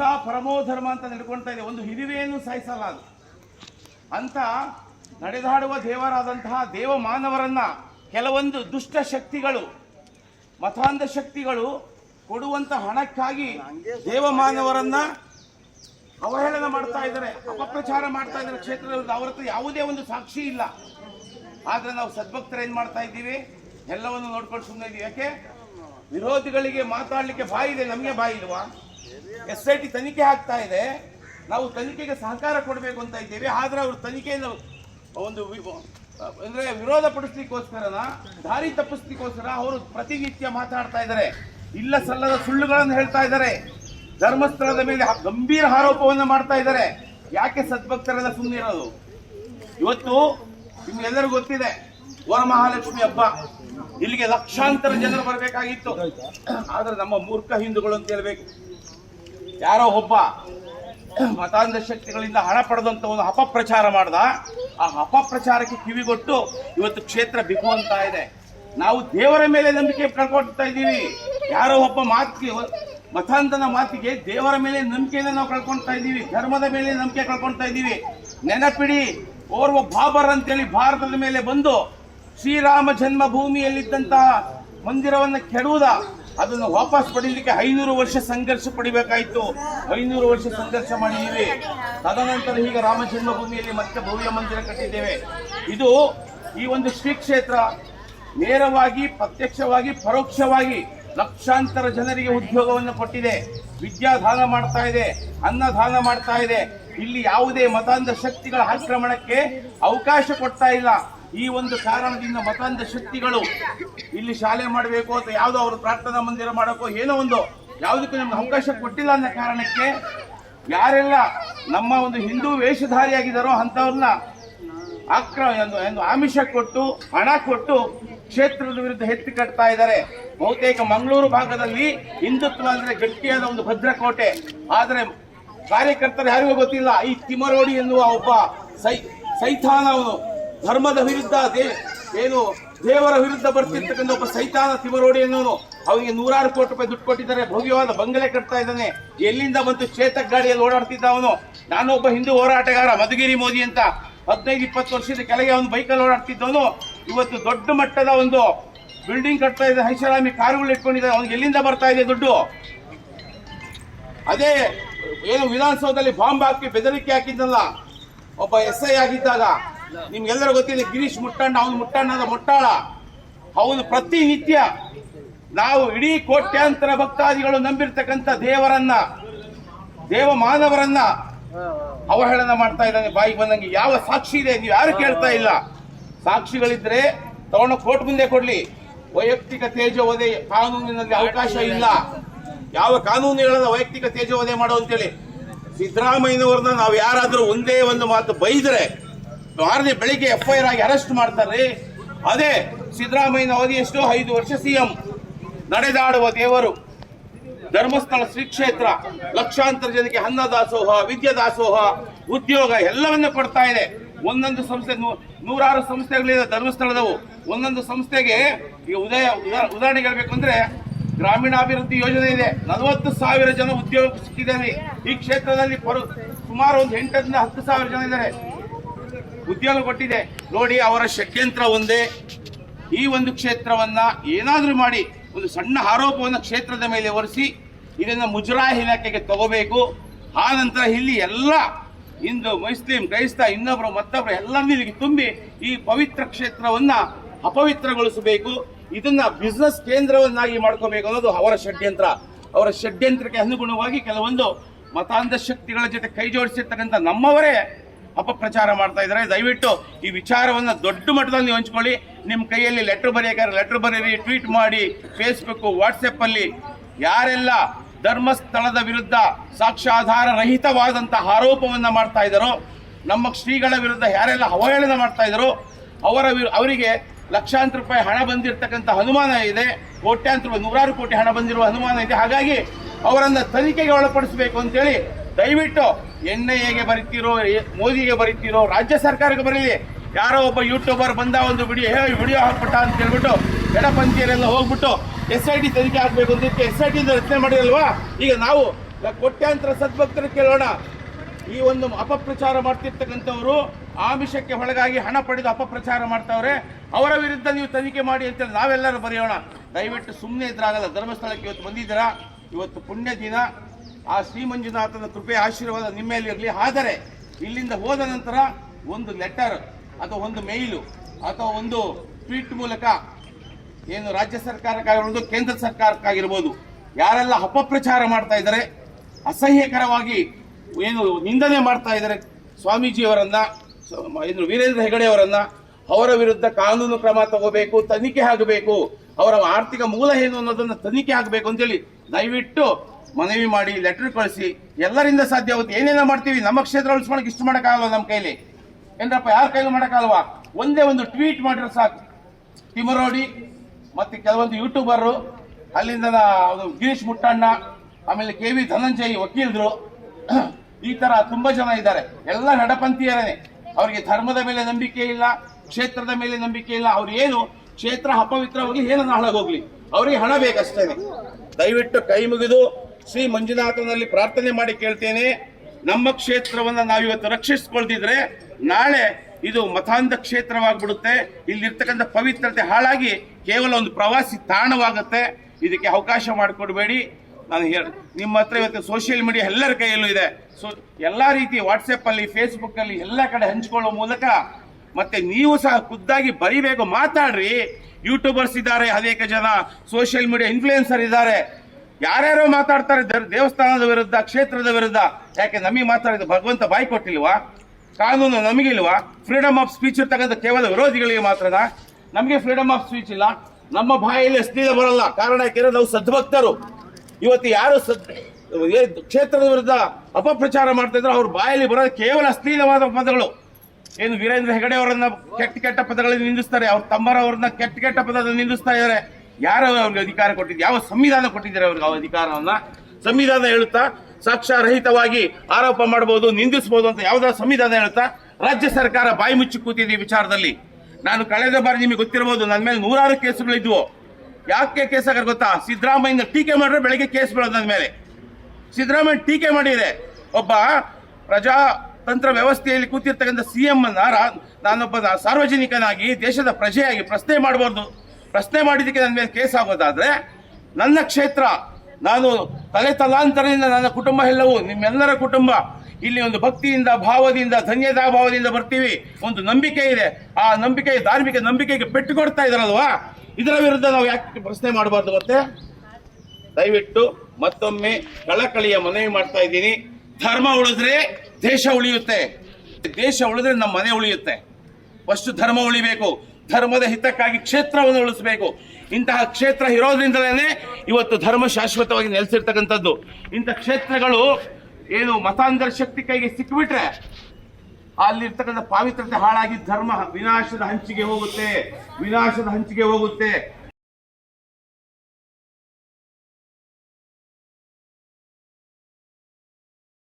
ಅಹಿಂಸಾ ಪರಮೋಧರ್ಮ ಅಂತ ನಡ್ಕೊಳ್ತಾ ಇದೆ. ಒಂದು ಹಿರಿವೆಯನ್ನು ಸಹಿಸಲ್ಲ ಅದು ಅಂತ ನಡೆದಾಡುವ ದೇವರಾದಂತಹ ದೇವ ಮಾನವರನ್ನ ಕೆಲವೊಂದು ದುಷ್ಟ ಶಕ್ತಿಗಳು, ಮತಾಂಧ ಶಕ್ತಿಗಳು ಕೊಡುವಂತ ಹಣಕ್ಕಾಗಿ ದೇವ ಮಾನವರನ್ನ ಅವಹೇಳನ ಮಾಡ್ತಾ ಇದ್ದಾರೆ, ಅಪಪ್ರಚಾರ ಮಾಡ್ತಾ ಇದ್ದಾರೆ ಕ್ಷೇತ್ರದಲ್ಲಿ. ಅವರ ಹತ್ರ ಯಾವುದೇ ಒಂದು ಸಾಕ್ಷಿ ಇಲ್ಲ. ಆದ್ರೆ ನಾವು ಸದ್ಭಕ್ತರ ಏನು ಮಾಡ್ತಾ ಇದ್ದೀವಿ? ಎಲ್ಲವನ್ನು ನೋಡ್ಕೊಂಡು ಸುಮ್ಮನೆ ಇದೀವಿ ಯಾಕೆ? ವಿರೋಧಿಗಳಿಗೆ ಮಾತಾಡಲಿಕ್ಕೆ ಬಾಯಿದೆ ನಮಗೆ ಬಾಯಿ ಇಲ್ವಾ? ಎಸ್ ಐ ಟಿ ತನಿಖೆ ಆಗ್ತಾ ಇದೆ. ನಾವು ತನಿಖೆಗೆ ಸಹಕಾರ ಕೊಡಬೇಕು ಅಂತ ಇದ್ದೇವೆ. ಆದರೆ ಅವರು ತನಿಖೆಯನ್ನು ಒಂದು ಅಂದ್ರೆ ವಿರೋಧ ಪಡಿಸ್ಲಿಕ್ಕೋಸ್ಕರನ, ದಾರಿ ತಪ್ಪಿಸ್ಲಿಕ್ಕೋಸ್ಕರ ಅವರು ಪ್ರತಿನಿತ್ಯ ಮಾತಾಡ್ತಾ ಇದ್ದಾರೆ. ಇಲ್ಲ ಸಲ್ಲದ ಸುಳ್ಳುಗಳನ್ನು ಹೇಳ್ತಾ ಇದ್ದಾರೆ. ಧರ್ಮಸ್ಥಳದ ಮೇಲೆ ಗಂಭೀರ ಆರೋಪವನ್ನು ಮಾಡ್ತಾ ಇದ್ದಾರೆ. ಯಾಕೆ ಸದ್ಭಕ್ತರೆಲ್ಲ ಸುಮ್ಮನೆ ಇರೋದು? ಇವತ್ತು ನಿಮ್ಗೆಲ್ಲರಿಗೂ ಗೊತ್ತಿದೆ, ವರಮಹಾಲಕ್ಷ್ಮಿ ಹಬ್ಬ. ಇಲ್ಲಿಗೆ ಲಕ್ಷಾಂತರ ಜನರು ಬರಬೇಕಾಗಿತ್ತು. ಆದ್ರೆ ನಮ್ಮ ಮೂರ್ಖ ಹಿಂದೂಗಳು ಅಂತ ಹೇಳ್ಬೇಕು. ಯಾರೋ ಒಬ್ಬ ಮತಾಂಧ ಶಕ್ತಿಗಳಿಂದ ಹಣ ಪಡೆದಂತ ಒಂದು ಅಪಪ್ರಚಾರ ಮಾಡ್ದ. ಆ ಅಪಪ್ರಚಾರಕ್ಕೆ ಕಿವಿಗೊಟ್ಟು ಇವತ್ತು ಕ್ಷೇತ್ರ ಬಿಗುವಂತ ಇದೆ. ನಾವು ದೇವರ ಮೇಲೆ ನಂಬಿಕೆ ಕಳ್ಕೊಳ್ತಾ ಇದ್ದೀವಿ. ಯಾರೋ ಒಬ್ಬ ಮಾತಿಗೆ ಮತಾಂಧನ ಮಾತಿಗೆ ದೇವರ ಮೇಲೆ ನಂಬಿಕೆಯನ್ನು ನಾವು ಕಳ್ಕೊಳ್ತಾ ಇದ್ದೀವಿ. ಧರ್ಮದ ಮೇಲೆ ನಂಬಿಕೆ ಕಳ್ಕೊಳ್ತಾ ಇದ್ದೀವಿ. ನೆನಪಿಡಿ, ಓರ್ವ ಬಾಬರ್ ಅಂತೇಳಿ ಭಾರತದ ಮೇಲೆ ಬಂದು ಶ್ರೀರಾಮ ಜನ್ಮಭೂಮಿಯಲ್ಲಿದ್ದಂತಹ ಮಂದಿರವನ್ನ ಕೆಡುವುದ ಅದನ್ನು ವಾಪಸ್ ಪಡೀಲಿಕ್ಕೆ ಐನೂರು ವರ್ಷ ಸಂಘರ್ಷ ಪಡಿಬೇಕಾಯ್ತು. ಐನೂರು ವರ್ಷ ಸಂಘರ್ಷ ಮಾಡಿದ್ದೀವಿ. ತದನಂತರ ಈಗ ರಾಮಜನ್ಮಭೂಮಿಯಲ್ಲಿ ಮತ್ತೆ ಭವ್ಯ ಮಂದಿರ ಕಟ್ಟಿದ್ದೇವೆ. ಇದು ಈ ಒಂದು ಶ್ರೀ ಕ್ಷೇತ್ರ ನೇರವಾಗಿ, ಪ್ರತ್ಯಕ್ಷವಾಗಿ, ಪರೋಕ್ಷವಾಗಿ ಲಕ್ಷಾಂತರ ಜನರಿಗೆ ಉದ್ಯೋಗವನ್ನು ಕೊಟ್ಟಿದೆ. ವಿದ್ಯಾದಾನ ಮಾಡ್ತಾ ಇದೆ ಅನ್ನದಾನ ಮಾಡ್ತಾ ಇದೆ. ಇಲ್ಲಿ ಯಾವುದೇ ಮತಾಂಧ ಶಕ್ತಿಗಳ ಆಕ್ರಮಣಕ್ಕೆ ಅವಕಾಶ ಕೊಡ್ತಾ ಇಲ್ಲ. ಈ ಒಂದು ಕಾರಣದಿಂದ ಮತಾಂಧ ಶಕ್ತಿಗಳು ಇಲ್ಲಿ ಶಾಲೆ ಮಾಡಬೇಕು ಅಥವಾ ಯಾವುದೋ ಅವರು ಪ್ರಾರ್ಥನಾ ಮಂದಿರ ಮಾಡಬೇಕು ಏನೋ ಒಂದು ಯಾವುದಕ್ಕೂ ನಮ್ಗೆ ಅವಕಾಶ ಕೊಟ್ಟಿಲ್ಲ ಅನ್ನೋ ಕಾರಣಕ್ಕೆ ಯಾರೆಲ್ಲ ನಮ್ಮ ಒಂದು ಹಿಂದೂ ವೇಷಧಾರಿಯಾಗಿದ್ದಾರೋ ಅಂಥವ್ರನ್ನ ಒಂದು ಒಂದು ಆಮಿಷ ಕೊಟ್ಟು, ಹಣ ಕೊಟ್ಟು ಕ್ಷೇತ್ರದ ವಿರುದ್ಧ ಎತ್ತಿ ಕಟ್ತಾ ಇದ್ದಾರೆ. ಬಹುತೇಕ ಮಂಗಳೂರು ಭಾಗದಲ್ಲಿ ಹಿಂದುತ್ವ ಅಂದರೆ ಗಟ್ಟಿಯಾದ ಒಂದು ಭದ್ರಕೋಟೆ. ಆದರೆ ಕಾರ್ಯಕರ್ತರು ಯಾರಿಗೂ ಗೊತ್ತಿಲ್ಲ, ಈ ತಿಮರೋಡಿ ಎನ್ನುವ ಒಬ್ಬ ಸೈ, ಸೈಥಾನ ಅವನು. ಧರ್ಮದ ವಿರುದ್ಧ ಏನು ದೇವರ ವಿರುದ್ಧ ಬರ್ತಿರ್ತಕ್ಕಂಥ ಒಬ್ಬ ಸೈತಾನ ತಿಮರೋಡಿ ಅನ್ನೋನು, ಅವನಿಗೆ ನೂರಾರು ಕೋಟಿ ರೂಪಾಯಿ ದುಡ್ಡು ಕೊಟ್ಟಿದ್ದಾರೆ. ಭವ್ಯವಾದ ಬಂಗಲೆ ಕಟ್ತಾ ಇದ್ದಾನೆ. ಎಲ್ಲಿಂದ ಬಂತು ಚೇತಕ್ ಗಾಡಿಯಲ್ಲಿ ಓಡಾಡ್ತಿದ್ದ ಅವನು? ನಾನೊಬ್ಬ ಹಿಂದೂ ಹೋರಾಟಗಾರ, ಮಧುಗಿರಿ ಮೋದಿ ಅಂತ. ಹದಿನೈದು, ಇಪ್ಪತ್ತು ವರ್ಷದ ಕೆಳಗೆ ಅವನು ಬೈಕಲ್ಲಿ ಓಡಾಡ್ತಿದ್ದವನು. ಇವತ್ತು ದೊಡ್ಡ ಮಟ್ಟದ ಒಂದು ಬಿಲ್ಡಿಂಗ್ ಕಟ್ತಾ ಇದೆ ಐಷಾರಾಮಿ ಕಾರುಗಳು ಇಟ್ಕೊಂಡಿದ್ದಾರೆ. ಅವ್ನಿಗೆ ಎಲ್ಲಿಂದ ಬರ್ತಾ ಇದೆ ದುಡ್ಡು? ಅದೇ, ಏನು ವಿಧಾನಸೌಧದಲ್ಲಿ ಬಾಂಬ್ ಹಾಕಿ ಬೆದರಿಕೆ ಹಾಕಿದ್ದಲ್ಲ, ಒಬ್ಬ ಎಸ್ ಐ ಆಗಿದ್ದಾಗ ನಿಮ್ಗೆಲ್ಲರೂ ಗೊತ್ತಿದೆ, ಗಿರೀಶ್ ಮುಟ್ಟಣ್ಣ, ಅವನು ಮುಟ್ಟಣ್ಣದ ಮುಟ್ಟಾಳ. ಅವನು ಪ್ರತಿನಿತ್ಯ ನಾವು ಇಡೀ ಕೋಟ್ಯಾಂತರ ಭಕ್ತಾದಿಗಳು ನಂಬಿರ್ತಕ್ಕಂಥ ದೇವರನ್ನ, ದೇವ ಮಾನವರನ್ನ ಅವಹೇಳನ ಮಾಡ್ತಾ ಇದ್ದಾನೆ. ಬಾಯಿಗೆ ಬಂದಂಗೆ ಯಾವ ಸಾಕ್ಷಿ ಇದೆ ನೀವು ಯಾರು ಕೇಳ್ತಾ ಇಲ್ಲ. ಸಾಕ್ಷಿಗಳಿದ್ರೆ ತಗೊಂಡು ಕೋರ್ಟ್ ಮುಂದೆ ಕೊಡ್ಲಿ. ವೈಯಕ್ತಿಕ ತೇಜೋವಧೆ ಕಾನೂನಿನಲ್ಲಿ ಅವಕಾಶ ಇಲ್ಲ. ಯಾವ ಕಾನೂನು ಹೇಳದ ವೈಯಕ್ತಿಕ ತೇಜೋವಧೆ ಮಾಡೋ ಅಂತೇಳಿ ಸಿದ್ದರಾಮಯ್ಯನವ್ರನ್ನ ನಾವು ಯಾರಾದರೂ ಒಂದೇ ಒಂದು ಮಾತು ಬೈದ್ರೆ ಮಾರನೇ ಬೆಳಿಗ್ಗೆ ಎಫ್ಐಆರ್ ಆಗಿ ಅರೆಸ್ಟ್ ಮಾಡ್ತಾರೆ ಅದೇ ಸಿದ್ದರಾಮಯ್ಯನ ಅವಧಿ ಎಷ್ಟು? ಐದು ವರ್ಷ ಸಿಎಂ ನಡೆದಾಡುವ ದೇವರು. ಧರ್ಮಸ್ಥಳ ಶ್ರೀ ಕ್ಷೇತ್ರ, ಲಕ್ಷಾಂತರ ಜನಕ್ಕೆ ಅನ್ನ ದಾಸೋಹ, ವಿದ್ಯಾ ದಾಸೋಹ, ಉದ್ಯೋಗ ಎಲ್ಲವನ್ನ ಕೊಡ್ತಾ ಇದೆ. ಒಂದೊಂದು ಸಂಸ್ಥೆ ನೂರಾರು ಸಂಸ್ಥೆಗಳಿದೆ ಧರ್ಮಸ್ಥಳದವು. ಒಂದೊಂದು ಸಂಸ್ಥೆಗೆ ಈಗ ಉದಯ ಉದಾ- ಉದಾಹರಣೆಗೆ ಹೇಳ್ಬೇಕು ಅಂದ್ರೆ ಗ್ರಾಮೀಣಾಭಿವೃದ್ಧಿ ಯೋಜನೆ ಇದೆ. ನಲವತ್ತು ಸಾವಿರ ಜನ ಉದ್ಯೋಗ ಸಿಕ್ಕಿದ್ದಾರೆ ಈ ಕ್ಷೇತ್ರದಲ್ಲಿ ಸುಮಾರು ಒಂದು ಎಂಟರಿಂದ ಹತ್ತು ಸಾವಿರ ಜನ ಇದ್ದಾರೆ. ಉದ್ಯೋಗ ಕೊಟ್ಟಿದೆ. ನೋಡಿ, ಅವರ ಷಡ್ಯಂತ್ರ ಒಂದೇ. ಈ ಒಂದು ಕ್ಷೇತ್ರವನ್ನ ಏನಾದರೂ ಮಾಡಿ ಒಂದು ಸಣ್ಣ ಆರೋಪವನ್ನು ಕ್ಷೇತ್ರದ ಮೇಲೆ ಹೊರಿಸಿ ಇದನ್ನ ಮುಜರಾಯಿ ಇಲಾಖೆಗೆ ತಗೋಬೇಕು. ಆ ನಂತರ ಇಲ್ಲಿ ಎಲ್ಲ ಹಿಂದೂ, ಮುಸ್ಲಿಂ, ಕ್ರೈಸ್ತ, ಇನ್ನೊಬ್ರು, ಮತ್ತೊಬ್ರು ಎಲ್ಲರನ್ನೂ ಇಲ್ಲಿಗೆ ತುಂಬಿ ಈ ಪವಿತ್ರ ಕ್ಷೇತ್ರವನ್ನ ಅಪವಿತ್ರಗೊಳಿಸಬೇಕು. ಇದನ್ನ ಬಿಸ್ನೆಸ್ ಕೇಂದ್ರವನ್ನಾಗಿ ಮಾಡ್ಕೋಬೇಕು ಅನ್ನೋದು ಅವರ ಷಡ್ಯಂತ್ರ. ಅವರ ಷಡ್ಯಂತ್ರಕ್ಕೆ ಅನುಗುಣವಾಗಿ ಕೆಲವೊಂದು ಮತಾಂಧ ಶಕ್ತಿಗಳ ಜೊತೆ ಕೈ ಜೋಡಿಸಿರ್ತಕ್ಕಂಥ ನಮ್ಮವರೇ ಅಪಪ್ರಚಾರ ಮಾಡ್ತಾ ಇದ್ದಾರೆ. ದಯವಿಟ್ಟು ಈ ವಿಚಾರವನ್ನು ದೊಡ್ಡ ಮಟ್ಟದಲ್ಲಿ ನೀವು ಹಂಚ್ಕೊಳ್ಳಿ. ನಿಮ್ಮ ಕೈಯಲ್ಲಿ ಲೆಟ್ರ್ ಬರೆಯಬೇಕಾದ್ರೆ ಲೆಟ್ರ್ ಬರೀರಿ ಟ್ವೀಟ್ ಮಾಡಿ ಫೇಸ್ಬುಕ್ ವಾಟ್ಸಪ್ಪಲ್ಲಿ ಯಾರೆಲ್ಲ ಧರ್ಮಸ್ಥಳದ ವಿರುದ್ಧ ಸಾಕ್ಷ್ಯಾಧಾರ ರಹಿತವಾದಂತಹ ಆರೋಪವನ್ನು ಮಾಡ್ತಾ ಇದ್ದಾರೋ, ನಮ್ಮ ಶ್ರೀಗಳ ವಿರುದ್ಧ ಯಾರೆಲ್ಲ ಅವಹೇಳನ ಮಾಡ್ತಾ ಇದ್ದಾರೋ, ಅವರ ವಿರು- ಅವರಿಗೆ ಲಕ್ಷಾಂತರ ರೂಪಾಯಿ ಹಣ ಬಂದಿರತಕ್ಕಂಥ ಅನುಮಾನ ಇದೆ. ಕೋಟ್ಯಾಂತರ ನೂರಾರು ಕೋಟಿ ಹಣ ಬಂದಿರುವ ಅನುಮಾನ ಇದೆ. ಹಾಗಾಗಿ ಅವರನ್ನು ತನಿಖೆಗೆ ಒಳಪಡಿಸಬೇಕು ಅಂತೇಳಿ ದಯವಿಟ್ಟು ಎನ್ ಐ ಎಗೆ ಬರೀತಿರೋ ಮೋದಿಗೆ ಬರೀತಿರೋ, ರಾಜ್ಯ ಸರ್ಕಾರಕ್ಕೆ ಬರೀಲಿ. ಯಾರೋ ಒಬ್ಬ ಯೂಟ್ಯೂಬರ್ ಬಂದ ಒಂದು ವಿಡಿಯೋ, ಹೇ, ವಿಡಿಯೋ ಹಾಕ್ಬಿಟ್ಟ ಅಂತ ಹೇಳ್ಬಿಟ್ಟು ಎಡಪಂಥೀಯರೆಲ್ಲ ಹೋಗ್ಬಿಟ್ಟು ಎಸ್ ಐ ಟಿ ತನಿಖೆ ಆಗಬೇಕು ಅಂತ ಎಸ್ ಐ ಟಿಯಿಂದ ರಚನೆ ಮಾಡಿರಲ್ವಾ? ಈಗ ನಾವು ಕೋಟ್ಯಾಂತರ ಸದ್ಭಕ್ತರು ಕೇಳೋಣ. ಈ ಒಂದು ಅಪಪ್ರಚಾರ ಮಾಡ್ತಿರ್ತಕ್ಕಂಥವರು ಆಮಿಷಕ್ಕೆ ಒಳಗಾಗಿ ಹಣ ಪಡೆದು ಅಪಪ್ರಚಾರ ಮಾಡ್ತಾವ್ರೆ. ಅವರ ವಿರುದ್ಧ ನೀವು ತನಿಖೆ ಮಾಡಿ ಅಂತೇಳಿ ನಾವೆಲ್ಲರೂ ಬರೆಯೋಣ. ದಯವಿಟ್ಟು ಸುಮ್ಮನೆ ಇದ್ರಾಗಲ್ಲ, ಧರ್ಮಸ್ಥಳಕ್ಕೆ ಇವತ್ತು ಬಂದಿದ್ದೀರಾ? ಇವತ್ತು ಪುಣ್ಯ ದಿನ ಆ ಶ್ರೀ ಮಂಜುನಾಥನ ಕೃಪೆ ಆಶೀರ್ವಾದ ನಿಮ್ಮ ಇರಲಿ. ಆದರೆ ಇಲ್ಲಿಂದ ಹೋದ ನಂತರ ಒಂದು ಲೆಟರ್ ಅಥವಾ ಒಂದು ಮೇಲು ಅಥವಾ ಒಂದು ಟ್ವೀಟ್ ಮೂಲಕ ಏನು ರಾಜ್ಯ ಸರ್ಕಾರಕ್ಕಾಗಿರ್ಬೋದು, ಕೇಂದ್ರ ಸರ್ಕಾರಕ್ಕಾಗಿರ್ಬೋದು, ಯಾರೆಲ್ಲ ಅಪಪ್ರಚಾರ ಮಾಡ್ತಾ ಇದ್ದಾರೆ, ಅಸಹ್ಯಕರವಾಗಿ ಏನು ನಿಂದನೆ ಮಾಡ್ತಾ ಇದ್ದಾರೆ, ಸ್ವಾಮೀಜಿಯವರನ್ನ, ಏನು ವೀರೇಂದ್ರ ಹೆಗಡೆ ಅವರನ್ನ, ಅವರ ವಿರುದ್ಧ ಕಾನೂನು ಕ್ರಮ ತಗೋಬೇಕು, ತನಿಖೆ ಆಗಬೇಕು, ಅವರ ಆರ್ಥಿಕ ಮೂಲ ಏನು ಅನ್ನೋದನ್ನ ತನಿಖೆ ಆಗಬೇಕು ಅಂತೇಳಿ ದಯವಿಟ್ಟು ಮನವಿ ಮಾಡಿ ಲೆಟರ್ ಕಳಿಸಿ, ಎಲ್ಲರಿಂದ ಸಾಧ್ಯ ಆಗುತ್ತೆ. ಏನೇನೋ ಮಾಡ್ತೀವಿ, ನಮ್ಮ ಕ್ಷೇತ್ರ ಉಳಿಸ್ಕೊಳಕ್ ಇಷ್ಟು ಮಾಡೋಕ್ಕಾಗಲ್ಲ ನಮ್ಮ ಕೈಲಿ? ಏನ್ರಪ್ಪ, ಯಾರ ಕೈಲೂ ಮಾಡೋಕ್ಕಾಗಲ್ವಾ? ಒಂದೇ ಒಂದು ಟ್ವೀಟ್ ಮಾಡಿದ್ರೆ ಸಾಕು. ತಿಮರೋಡಿ ಮತ್ತು ಕೆಲವೊಂದು ಯೂಟ್ಯೂಬರು ಅಲ್ಲಿಂದ ಗಿರೀಶ್ ಮುಟ್ಟಣ್ಣ, ಆಮೇಲೆ ಕೆ ವಿ ಧನಂಜಯ್ ವಕೀಲರು, ಈ ತರ ತುಂಬಾ ಜನ ಇದ್ದಾರೆ. ಎಲ್ಲ ನಡಪಂಥೀಯರೇ ಅವರಿಗೆ ಧರ್ಮದ ಮೇಲೆ ನಂಬಿಕೆ ಇಲ್ಲ, ಕ್ಷೇತ್ರದ ಮೇಲೆ ನಂಬಿಕೆ ಇಲ್ಲ. ಅವ್ರು ಏನು, ಕ್ಷೇತ್ರ ಅಪವಿತ್ರ ಹೋಗ್ಲಿ ಏನನ್ನ ಹಾಳಾಗೋಗ್ಲಿ ಅವರಿಗೆ ಹಣ ಬೇಕಷ್ಟೇನೆ. ದಯವಿಟ್ಟು ಕೈ ಮುಗಿದು ಶ್ರೀ ಮಂಜುನಾಥನಲ್ಲಿ ಪ್ರಾರ್ಥನೆ ಮಾಡಿ ಕೇಳ್ತೇನೆ, ನಮ್ಮ ಕ್ಷೇತ್ರವನ್ನ ನಾವಿವತ್ತು ರಕ್ಷಿಸ್ಕೊಳ್ದಿದ್ರೆ ನಾಳೆ ಇದು ಮತಾಂಧ ಕ್ಷೇತ್ರವಾಗ್ಬಿಡುತ್ತೆ. ಇಲ್ಲಿರ್ತಕ್ಕಂಥ ಪವಿತ್ರತೆ ಹಾಳಾಗಿ ಕೇವಲ ಒಂದು ಪ್ರವಾಸಿ ತಾಣವಾಗುತ್ತೆ. ಇದಕ್ಕೆ ಅವಕಾಶ ಮಾಡಿಕೊಡ್ಬೇಡಿ. ನಾನು ನಿಮ್ಮ ಹತ್ರ ಇವತ್ತು ಸೋಷಿಯಲ್ ಮೀಡಿಯಾ ಎಲ್ಲರ ಕೈಯಲ್ಲೂ ಇದೆ. ಸೊ, ಎಲ್ಲ ರೀತಿ ವಾಟ್ಸಪ್ಪಲ್ಲಿ ಅಲ್ಲಿ ಫೇಸ್ಬುಕ್ ಅಲ್ಲಿ ಎಲ್ಲ ಕಡೆ ಹಂಚ್ಕೊಳ್ಳೋ ಮೂಲಕ ಮತ್ತೆ ನೀವು ಸಹ ಖುದ್ದಾಗಿ ಬರಿಬೇಕು, ಮಾತಾಡ್ರಿ. ಯೂಟ್ಯೂಬರ್ಸ್ ಇದ್ದಾರೆ, ಅನೇಕ ಜನ. ಸೋಷಿಯಲ್ ಮೀಡಿಯಾ ಇನ್ಫ್ಲೂಯೆನ್ಸರ್ ಇದ್ದಾರೆ. ಯಾರ್ಯಾರೋ ಮಾತಾಡ್ತಾರೆ ದೇವಸ್ಥಾನದ ವಿರುದ್ಧ, ಕ್ಷೇತ್ರದ ವಿರುದ್ಧ. ಯಾಕೆ ನಮಗೆ ಮಾತಾಡಿದ ಭಗವಂತ ಬಾಯಿ ಕೊಟ್ಟಿಲ್ವಾ? ಕಾನೂನು ನಮಗಿಲ್ವಾ? ಫ್ರೀಡಮ್ ಆಫ್ ಸ್ಪೀಚ್ ಇರ್ತಕ್ಕಂಥ ಕೇವಲ ವಿರೋಧಿಗಳಿಗೆ ಮಾತ್ರನಾ? ನಮಗೆ ಫ್ರೀಡಮ್ ಆಫ್ ಸ್ಪೀಚ್ ಇಲ್ಲ. ನಮ್ಮ ಬಾಯಲ್ಲಿ ಅಶ್ಲೀಲ ಬರಲ್ಲ. ಕಾರಣ ಯಾಕೆಂದ್ರೆ ನಾವು ಸದ್ಭಕ್ತರು. ಇವತ್ತು ಯಾರು ಸದ್ ಕ್ಷೇತ್ರದ ವಿರುದ್ಧ ಅಪಪ್ರಚಾರ ಮಾಡ್ತಾ ಇದ್ರು, ಅವ್ರ ಬಾಯಲ್ಲಿ ಬರೋದು ಕೇವಲ ಅಶ್ಲೀಲವಾದ ಪದಗಳು. ಏನು ವೀರೇಂದ್ರ ಹೆಗಡೆ ಅವರನ್ನ ಕೆಟ್ಟ ಕೆಟ್ಟ ಪದಗಳಲ್ಲಿ ನಿಂದಿಸ್ತಾರೆ, ಅವ್ರ ತಮ್ಮರವ್ರನ್ನ ಕೆಟ್ಟ ಕೆಟ್ಟ ಪದದಲ್ಲಿ ನಿಂದಿಸ್ತಾ ಇದ್ದಾರೆ. ಯಾರು ಅವ್ರಿಗೆ ಅಧಿಕಾರ ಕೊಟ್ಟಿದ್ದು? ಯಾವ ಸಂವಿಧಾನ ಕೊಟ್ಟಿದ್ದಾರೆ ಅವ್ರಿಗೆ ಆ ಅಧಿಕಾರವನ್ನ? ಸಂವಿಧಾನ ಹೇಳುತ್ತಾ? ಸಾಕ್ಷ್ಯರಹಿತವಾಗಿ ಆರೋಪ ಮಾಡಬಹುದು ನಿಂದಿಸಬಹುದು ಅಂತ ಯಾವುದಾದ್ರು ಸಂವಿಧಾನ ಹೇಳುತ್ತಾ? ರಾಜ್ಯ ಸರ್ಕಾರ ಬಾಯಿ ಮುಚ್ಚಿ ಕೂತಿದೆ ವಿಚಾರದಲ್ಲಿ. ನಾನು ಕಳೆದ ಬಾರಿ ನಿಮಗೆ ಗೊತ್ತಿರಬಹುದು ನನ್ನ ಮೇಲೆ ನೂರಾರು ಕೇಸುಗಳಿದ್ವು ಯಾಕೆ ಕೇಸ್ ಆಗ ಗೊತ್ತಾ? ಸಿದ್ದರಾಮಯ್ಯ ಟೀಕೆ ಮಾಡಿದ್ರೆ ಬೆಳಗ್ಗೆ ಕೇಸ್ ಬೀಳೋದು ನನ್ನ ಮೇಲೆ. ಸಿದ್ದರಾಮಯ್ಯ ಟೀಕೆ ಮಾಡಿದೆ ಒಬ್ಬ ಪ್ರಜಾತಂತ್ರ ವ್ಯವಸ್ಥೆಯಲ್ಲಿ ಕೂತಿರ್ತಕ್ಕಂಥ ಸಿ ಎಂ ಅನ್ನ ನಾನೊಬ್ಬ ಸಾರ್ವಜನಿಕನಾಗಿ ದೇಶದ ಪ್ರಜೆಯಾಗಿ ಪ್ರಶ್ನೆ ಮಾಡಬಾರ್ದು. ಪ್ರಶ್ನೆ ಮಾಡಿದ್ದಕ್ಕೆ ನನ್ನ ಮೇಲೆ ಕೇಸ್ ಆಗೋದಾದ್ರೆ, ನನ್ನ ಕ್ಷೇತ್ರ, ನಾನು ತಲೆ ತಲಾಂತರದಿಂದ ನನ್ನ ಕುಟುಂಬ ಎಲ್ಲವೂ, ನಿಮ್ಮೆಲ್ಲರ ಕುಟುಂಬ, ಇಲ್ಲಿ ಒಂದು ಭಕ್ತಿಯಿಂದ, ಭಾವದಿಂದ, ಧನ್ಯತಾ ಭಾವದಿಂದ ಬರ್ತೀವಿ. ಒಂದು ನಂಬಿಕೆ ಇದೆ. ಆ ನಂಬಿಕೆ, ಧಾರ್ಮಿಕ ನಂಬಿಕೆಗೆ ಪೆಟ್ಟು ಕೊಡ್ತಾ ಇದ್ರಲ್ವಾ? ಇದರ ವಿರುದ್ಧ ನಾವು ಯಾಕೆ ಪ್ರಶ್ನೆ ಮಾಡಬಾರ್ದು ಮತ್ತೆ? ದಯವಿಟ್ಟು ಮತ್ತೊಮ್ಮೆ ಕಳಕಳಿಯ ಮನವಿ ಮಾಡ್ತಾ ಇದ್ದೀನಿ. ಧರ್ಮ ಉಳಿದ್ರೆ ದೇಶ ಉಳಿಯುತ್ತೆ. ದೇಶ ಉಳಿದ್ರೆ ನಮ್ಮ ಮನೆ ಉಳಿಯುತ್ತೆ. ಫಸ್ಟ್ ಧರ್ಮ ಉಳಿಬೇಕು. ಧರ್ಮದ ಹಿತಕ್ಕಾಗಿ ಕ್ಷೇತ್ರವನ್ನು ಉಳಿಸಬೇಕು. ಇಂತಹ ಕ್ಷೇತ್ರ ಇರೋದ್ರಿಂದಲೇ ಇವತ್ತು ಧರ್ಮ ಶಾಶ್ವತವಾಗಿ ನೆಲೆಸಿರ್ತಕ್ಕಂಥದ್ದು. ಇಂಥ ಕ್ಷೇತ್ರಗಳು ಏನು ಮತಾಂತರ ಶಕ್ತಿ ಕೈಗೆ ಸಿಕ್ಕಿಬಿಟ್ರೆ ಅಲ್ಲಿರ್ತಕ್ಕಂಥ ಪಾವಿತ್ರತೆ ಹಾಳಾಗಿ ಧರ್ಮ ವಿನಾಶದ ಹಂಚಿಗೆ ಹೋಗುತ್ತೆ. ವಿನಾಶದ ಹಂಚಿಗೆ ಹೋಗುತ್ತೆ.